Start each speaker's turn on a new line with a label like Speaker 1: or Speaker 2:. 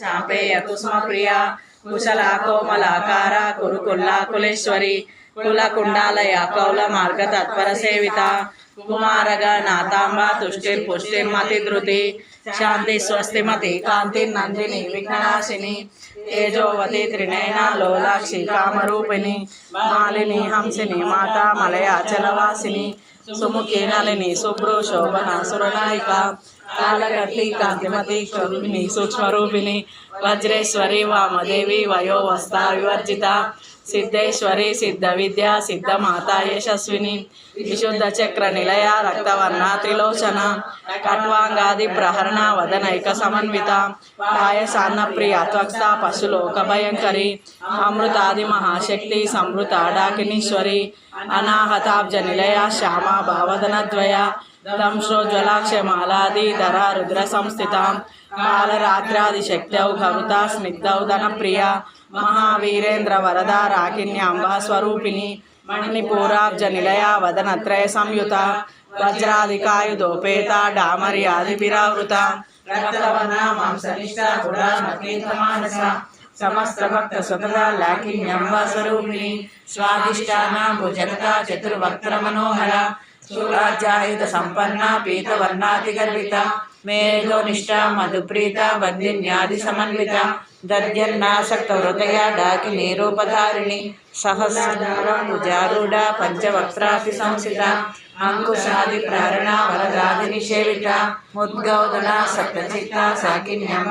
Speaker 1: చాంపేయ కుసుమ ప్రియ కుశల కోమలాకార కురుకుల్లా కులేశ్వరి కుల కుండాలయ కౌల మార్గ తత్పర సేవిత కుమారగ నాతాంబ పుష్టి మతి ధృతి శాంతి స్వస్తిమతి కాంతి నందిని విఘ్ననాశిని తేజోవతి త్రినయన లోలాక్షి కామరూపిణి మాలిని హంసిని మాతా మలయాచలవాసిని సుముఖి నలిని శుభ్రు శోభన సురనాయిక కాలగట్టి కాంతిమతి కరుణిని సూక్ష్మరూపిణి వజ్రేశ్వరి వామదేవి వయోవస్థ వివర్జిత సిద్ధేశ్వరి సిద్ధ విద్య సిద్ధమాత యశస్విని విశుద్ధ చక్ర నిలయ రక్తవర్ణ త్రిలోచన కట్వాంగాది ప్రహరణ వదనైక సమన్విత పాయసాన్న ప్రియ త్వక్త పశులోక భయంకరి అమృతాది మహాశక్తి సమృత డాకినీశ్వరి అనాహతాబ్జ నిలయ శ్యామ భావదనద్వయ దంశ్రోజ్వలాక్షమాలాది ధరా రుద్ర సంస్థితాం కాలరాత్రాది శక్తౌ భవత స్నిగ్ధౌ ధనప్రియ మహావీరేంద్ర వరద రాకిణ్యాంబా స్వరూపిణి మణిపూరాబ్జ నిలయ వదనత్రయ సంయుత వజ్రాధికాయుధోపేత డామర్యాదిభిరావృత రక్తవర్ణ మాంసనిష్ట గుడానీతమానస సమస్త భక్త సుతద లాకిన్యంబ స్వరూపిణి స్వాదిష్టాన భుజగత చతుర్వక్త్ర మనోహర శూలాధ్యాయుధ సంపన్న పీతవర్ణాతి గర్విత మేధోనిష్ట మధుప్రీత వందిన్యాది సమన్విత దర్జన్నాసక్త హృదయ డాకి నీరూపధారిణి సహస్రారం భుజారూఢ పంచవక్త్రాతి సంసిత అంకుశాది ప్రేరణ వరదాది నిషేవిత ముద్గౌదన సప్తచిత్త సాకిన్యం